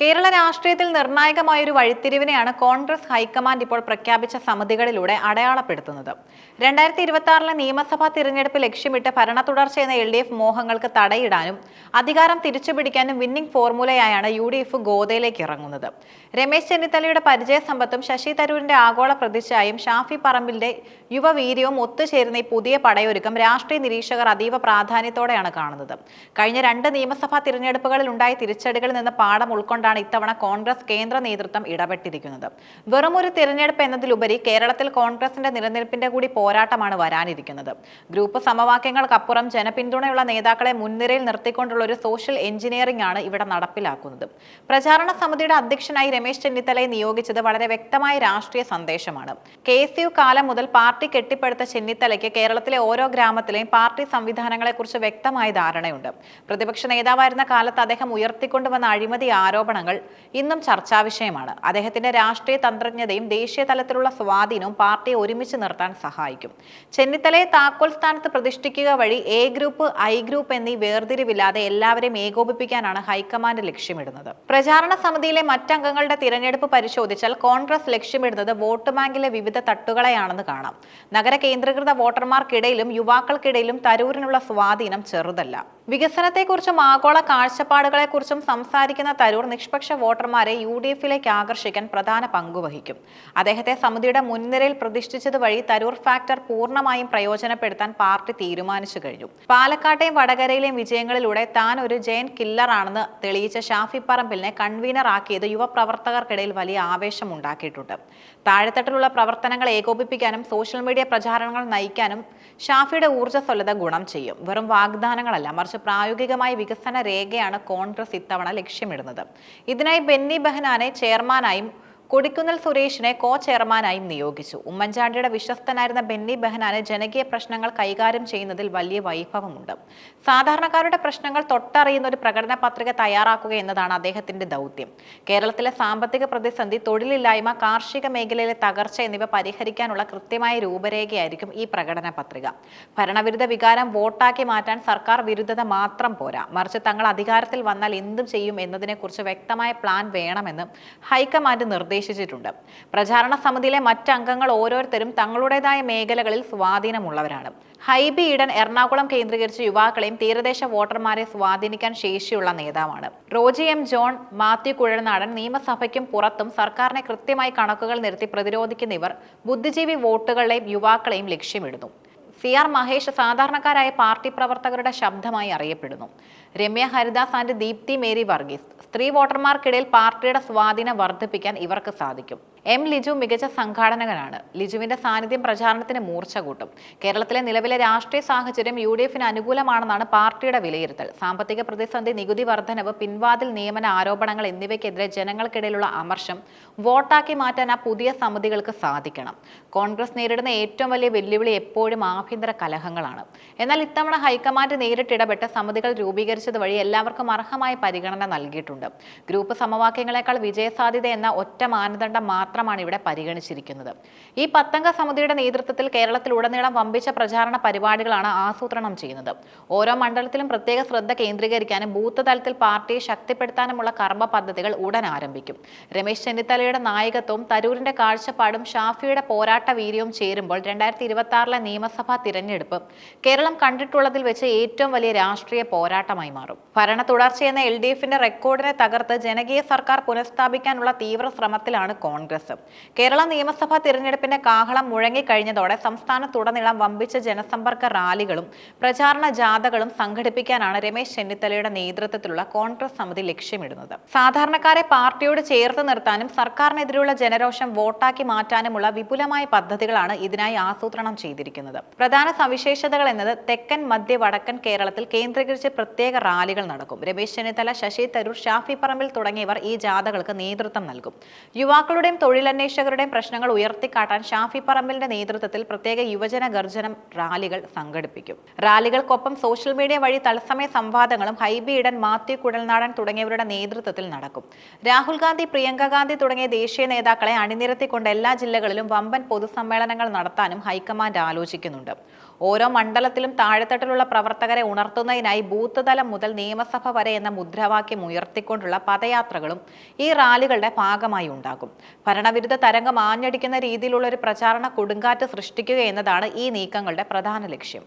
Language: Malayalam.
കേരള രാഷ്ട്രീയത്തിൽ നിർണായകമായ ഒരു വഴിത്തിരിവിനെയാണ് കോൺഗ്രസ് ഹൈക്കമാൻഡ് ഇപ്പോൾ പ്രഖ്യാപിച്ച സമിതികളിലൂടെ അടയാളപ്പെടുത്തുന്നത്. രണ്ടായിരത്തി ഇരുപത്തി ആറിലെ നിയമസഭാ തിരഞ്ഞെടുപ്പ് ലക്ഷ്യമിട്ട് ഭരണ തുടർച്ച എന്ന എൽ ഡി എഫ് മോഹങ്ങൾക്ക് തടയിടാനും അധികാരം തിരിച്ചുപിടിക്കാനും വിന്നിംഗ് ഫോർമുലയായാണ് യു ഡി എഫ് ഗോതയിലേക്ക് ഇറങ്ങുന്നത്. രമേശ് ചെന്നിത്തലയുടെ പരിചയ സമ്പത്തും ശശി തരൂരിന്റെ ആഗോള പ്രതിച്ഛായും ഷാഫി പറമ്പിലിന്റെ യുവവീര്യവും ഒത്തുചേരുന്ന ഈ പുതിയ പടയൊരുക്കം രാഷ്ട്രീയ നിരീക്ഷകർ അതീവ പ്രാധാന്യത്തോടെയാണ് കാണുന്നത്. കഴിഞ്ഞ രണ്ട് നിയമസഭാ തിരഞ്ഞെടുപ്പുകളിൽ ഉണ്ടായ തിരിച്ചടികളിൽ നിന്ന് പാഠം ഉൾക്കൊണ്ടാണ് ഇത്തവണ കോൺഗ്രസ് കേന്ദ്ര നേതൃത്വം ഇടപെട്ടിരിക്കുന്നത്. വെറും ഒരു തിരഞ്ഞെടുപ്പ് എന്നതിലുപരി കേരളത്തിൽ കോൺഗ്രസിന്റെ നിലനിൽപ്പിന്റെ കൂടി പോരാട്ടമാണ് വരാനിരിക്കുന്നത്. ഗ്രൂപ്പ് സമവാക്യങ്ങൾക്കപ്പുറം ജനപിന്തുണയുള്ള നേതാക്കളെ മുൻനിരയിൽ നിർത്തിക്കൊണ്ടുള്ള ഒരു സോഷ്യൽ എഞ്ചിനീയറിംഗ് ആണ് ഇവിടെ നടപ്പിലാക്കുന്നത്. പ്രചാരണ സമിതിയുടെ അധ്യക്ഷനായി രമേശ് ചെന്നിത്തലയെ നിയോഗിച്ചത് വളരെ വ്യക്തമായ രാഷ്ട്രീയ സന്ദേശമാണ്. കെ കാലം മുതൽ പാർട്ടി കെട്ടിപ്പടുത്ത ചെന്നിത്തലയ്ക്ക് കേരളത്തിലെ ഓരോ ഗ്രാമത്തിലെയും പാർട്ടി സംവിധാനങ്ങളെക്കുറിച്ച് വ്യക്തമായ ധാരണയുണ്ട്. പ്രതിപക്ഷ നേതാവായിരുന്ന കാലത്ത് അദ്ദേഹം ഉയർത്തിക്കൊണ്ടുവന്ന അഴിമതി ആരോപണങ്ങൾ ഇന്നും ചർച്ചാ വിഷയമാണ്. അദ്ദേഹത്തിന്റെ രാഷ്ട്രീയ തന്ത്രജ്ഞതയും ദേശീയ തലത്തിലുള്ള സ്വാധീനവും പാർട്ടിയെ ഒരുമിച്ച് നിർത്താൻ സഹായിക്കും. ചെന്നിത്തലയെ താക്കോൽ സ്ഥാനത്ത് പ്രതിഷ്ഠിക്കുക വഴി എ ഗ്രൂപ്പ് ഐ ഗ്രൂപ്പ് എന്നീ വേർതിരിവില്ലാതെ എല്ലാവരെയും ഏകോപിപ്പിക്കാനാണ് ഹൈക്കമാൻഡ് ലക്ഷ്യമിടുന്നത്. പ്രചാരണ സമിതിയിലെ മറ്റംഗങ്ങളുടെ തിരഞ്ഞെടുപ്പ് പരിശോധിച്ചാൽ കോൺഗ്രസ് ലക്ഷ്യമിടുന്നത് വോട്ട് ബാങ്കിലെ വിവിധ തട്ടുകളെയാണെന്ന് കാണാം. നഗര കേന്ദ്രീകൃത വോട്ടർമാർക്കിടയിലും യുവാക്കൾക്കിടയിലും തരൂരിനുള്ള സ്വാധീനം ചെറുതല്ല. വികസനത്തെക്കുറിച്ചും ആഗോള കാഴ്ചപ്പാടുകളെക്കുറിച്ചും സംസാരിക്കുന്ന തരൂർ നിഷ്പക്ഷ വോട്ടർമാരെ യു ഡി എഫിലേക്ക് ആകർഷിക്കാൻ പ്രധാന പങ്കുവഹിക്കും അദ്ദേഹത്തെ സമിതിയുടെ മുൻനിരയിൽ പ്രതിഷ്ഠിച്ചത് വഴി തരൂർ ഫാക്ടർ പൂർണമായും പ്രയോജനപ്പെടുത്താൻ പാർട്ടി തീരുമാനിച്ചു കഴിഞ്ഞു. പാലക്കാട്ടെയും വടകരയിലെയും വിജയങ്ങളിലൂടെ താൻ ഒരു ജയൻ കില്ലറാണെന്ന് തെളിയിച്ച ഷാഫി പറമ്പിലിനെ കൺവീനർ ആക്കിയത് യുവപ്രവർത്തകർക്കിടയിൽ വലിയ ആവേശം ഉണ്ടാക്കിയിട്ടുണ്ട്. താഴെത്തട്ടിലുള്ള പ്രവർത്തനങ്ങൾ ഏകോപിപ്പിക്കാനും സോഷ്യൽ മീഡിയ പ്രചാരണങ്ങൾ നയിക്കാനും ഷാഫിയുടെ ഊർജസ്വലത ഗുണം ചെയ്യും. വെറും വാഗ്ദാനങ്ങളല്ല മറിച്ച് പ്രായോഗികമായ വികസന രേഖയാണ് കോൺഗ്രസ് ഇത്തവണ ലക്ഷ്യമിടുന്നത്. ഇതിനായി ബെന്നി ബെഹനാനെ ചെയർമാനായും കൊടിക്കുന്നിൽ സുരേഷിനെ കോ ചെയർമാനായും നിയോഗിച്ചു. ഉമ്മൻചാണ്ടിയുടെ വിശ്വസ്തനായിരുന്ന ബെന്നി ബെഹനാന് ജനകീയ പ്രശ്നങ്ങൾ കൈകാര്യം ചെയ്യുന്നതിൽ വലിയ വൈഭവമുണ്ട്. സാധാരണക്കാരുടെ പ്രശ്നങ്ങൾ തൊട്ടറിയുന്ന ഒരു പ്രകടന പത്രിക തയ്യാറാക്കുക എന്നതാണ് അദ്ദേഹത്തിന്റെ ദൗത്യം. കേരളത്തിലെ സാമ്പത്തിക പ്രതിസന്ധി തൊഴിലില്ലായ്മ കാർഷിക മേഖലയിലെ തകർച്ച എന്നിവ പരിഹരിക്കാനുള്ള കൃത്യമായ രൂപരേഖയായിരിക്കും ഈ പ്രകടന പത്രിക. ഭരണവിരുദ്ധ വികാരം വോട്ടാക്കി മാറ്റാൻ സർക്കാർ വിരുദ്ധത മാത്രം പോരാ. മറിച്ച് തങ്ങൾ അധികാരത്തിൽ വന്നാൽ എന്തും ചെയ്യും എന്നതിനെക്കുറിച്ച് വ്യക്തമായ പ്ലാൻ വേണമെന്ന് ഹൈക്കമാൻഡ് നിർദ്ദേശിച്ചിട്ടുണ്ട്. പ്രചാരണ സമിതിയിലെ മറ്റ് അംഗങ്ങൾ ഓരോരുത്തരും തങ്ങളുടേതായ മേഖലകളിൽ സ്വാധീനമുള്ളവരാണ്. ഹൈബി ഈഡൻ എറണാകുളം കേന്ദ്രീകരിച്ച് യുവാക്കളെയും തീരദേശ വോട്ടർമാരെ സ്വാധീനിക്കാൻ ശേഷിയുള്ള നേതാവാണ്. റോജി എം ജോൺ മാത്യു കുഴൽനാടൻ നിയമസഭയ്ക്കും പുറത്തും സർക്കാരിനെ കൃത്യമായി കണക്കുകൾ നിർത്തി പ്രതിരോധിക്കുന്ന ഇവർ ബുദ്ധിജീവി വോട്ടുകളെയും യുവാക്കളെയും ലക്ഷ്യമിടുന്നു. സി ആർ മഹേഷ് സാധാരണക്കാരായ പാർട്ടി പ്രവർത്തകരുടെ ശബ്ദമായി അറിയപ്പെടുന്നു. രമ്യ ഹരിദാസ് ആൻഡ് ദീപ്തി മേരി വർഗീസ്. സ്ത്രീ വോട്ടർമാർക്കിടയിൽ പാർട്ടിയുടെ സ്വാധീനം വർദ്ധിപ്പിക്കാൻ ഇവർക്ക് സാധിക്കും. എം ലിജു മികച്ച സംഘാടനകനാണ്. ലിജുവിന്റെ സാന്നിധ്യം പ്രചാരണത്തിന് മൂർച്ച കൂട്ടും. കേരളത്തിലെ നിലവിലെ രാഷ്ട്രീയ സാഹചര്യം യു ഡി എഫിന് അനുകൂലമാണെന്നാണ് പാർട്ടിയുടെ വിലയിരുത്തൽ. സാമ്പത്തിക പ്രതിസന്ധി നികുതി വർധനവ് പിൻവാതിൽ നിയമന ആരോപണങ്ങൾ എന്നിവയ്ക്കെതിരെ ജനങ്ങൾക്കിടയിലുള്ള അമർഷം വോട്ടാക്കി മാറ്റാൻ ആ പുതിയ സമിതികൾക്ക് സാധിക്കണം. കോൺഗ്രസ് നേരിടുന്ന ഏറ്റവും വലിയ വെല്ലുവിളി എപ്പോഴും ആഭ്യന്തര കലഹങ്ങളാണ്. എന്നാൽ ഇത്തവണ ഹൈക്കമാൻഡ് നേരിട്ടിടപെട്ട് സമിതികൾ രൂപീകരിച്ചത് വഴി എല്ലാവർക്കും അർഹമായ പരിഗണന നൽകിയിട്ടുണ്ട്. ഗ്രൂപ്പ് സമവാക്യങ്ങളെക്കാൾ വിജയസാധ്യത എന്ന ഒറ്റ മാനദണ്ഡം മാത്രമാണ് ഇവിടെ പരിഗണിച്ചിരിക്കുന്നത്. ഈ പത്തംഗ സമിതിയുടെ നേതൃത്വത്തിൽ കേരളത്തിൽ ഉടനീളം വമ്പിച്ച പ്രചാരണ പരിപാടികളാണ് ആസൂത്രണം ചെയ്യുന്നത്. ഓരോ മണ്ഡലത്തിലും പ്രത്യേക ശ്രദ്ധ കേന്ദ്രീകരിക്കാനും ബൂത്ത് തലത്തിൽ പാർട്ടിയെ ശക്തിപ്പെടുത്താനുമുള്ള കർമ്മ പദ്ധതികൾ ഉടൻ ആരംഭിക്കും. രമേശ് ചെന്നിത്തലയുടെ നായകത്വവും തരൂരിന്റെ കാഴ്ചപ്പാടും ഷാഫിയുടെ പോരാട്ട വീര്യവും ചേരുമ്പോൾ രണ്ടായിരത്തി ഇരുപത്തി ആറിലെ നിയമസഭാ തിരഞ്ഞെടുപ്പ് കേരളം കണ്ടിട്ടുള്ളതിൽ വെച്ച് ഏറ്റവും വലിയ രാഷ്ട്രീയ പോരാട്ടമായി മാറും. ഭരണ തുടർച്ചയെന്ന എൽ ഡി എഫിന്റെ റെക്കോർഡിനെ തകർത്ത് ജനകീയ സർക്കാർ പുനഃസ്ഥാപിക്കാനുള്ള തീവ്ര ശ്രമത്തിലാണ് കോൺഗ്രസ്. കേരള നിയമസഭാ തിരഞ്ഞെടുപ്പിന്റെ കാഹളം മുഴങ്ങിക്കഴിഞ്ഞതോടെ സംസ്ഥാനത്തുടനീളം വമ്പിച്ച ജനസമ്പർക്ക റാലികളും പ്രചാരണ ജാഥകളും സംഘടിപ്പിക്കാനാണ് രമേശ് ചെന്നിത്തലയുടെ നേതൃത്വത്തിലുള്ള കോൺഗ്രസ് സമിതി ലക്ഷ്യമിടുന്നത്. സാധാരണക്കാരെ പാർട്ടിയോട് ചേർത്ത് നിർത്താനും സർക്കാരിനെതിരെയുള്ള ജനരോഷം വോട്ടാക്കി മാറ്റാനുമുള്ള വിപുലമായ പദ്ധതികളാണ് ഇതിനായി ആസൂത്രണം ചെയ്തിരിക്കുന്നത്. പ്രധാന സവിശേഷതകൾ എന്നത് തെക്കൻ മധ്യ വടക്കൻ കേരളത്തിൽ കേന്ദ്രീകരിച്ച് പ്രത്യേക റാലികൾ നടക്കും. രമേശ് ചെന്നിത്തല ശശി തരൂർ ഷാഫി പറമ്പിൽ തുടങ്ങിയവർ ഈ ജാഥകൾക്ക് നേതൃത്വം നൽകും. യുവാക്കളുടെയും തൊഴിലന്വേഷകരുടെയും പ്രശ്നങ്ങൾ ഉയർത്തിക്കാട്ടാൻ ഷാഫി പറമ്പിലിന്റെ നേതൃത്വത്തിൽ പ്രത്യേക യുവജന ഗർജനം റാലികൾ സംഘടിപ്പിക്കും. റാലികൾക്കൊപ്പം സോഷ്യൽ മീഡിയ വഴി തത്സമയ സംവാദങ്ങളും ഹൈബി ഇടൻ മാത്യു കുടൽനാടൻ തുടങ്ങിയവരുടെ നേതൃത്വത്തിൽ നടക്കും. രാഹുൽ ഗാന്ധി പ്രിയങ്ക ഗാന്ധി തുടങ്ങിയ ദേശീയ നേതാക്കളെ അണിനിരത്തിക്കൊണ്ട് എല്ലാ ജില്ലകളിലും വമ്പൻ പൊതുസമ്മേളനങ്ങൾ നടത്താനും ഹൈക്കമാൻഡ് ആലോചിക്കുന്നുണ്ട്. ഓരോ മണ്ഡലത്തിലും താഴെത്തട്ടിലുള്ള പ്രവർത്തകരെ ഉണർത്തുന്നതിനായി ബൂത്ത് തലം മുതൽ നിയമസഭ വരെ എന്ന മുദ്രാവാക്യം ഉയർത്തിക്കൊണ്ടുള്ള പദയാത്രകളും ഈ റാലികളുടെ ഭാഗമായി ഉണ്ടാകും. ഭരണവിരുദ്ധ തരംഗം ആഞ്ഞടിക്കുന്ന രീതിയിലുള്ള ഒരു പ്രചാരണ കൊടുങ്കാറ്റ് സൃഷ്ടിക്കുക എന്നതാണ് ഈ നീക്കങ്ങളുടെ പ്രധാന ലക്ഷ്യം.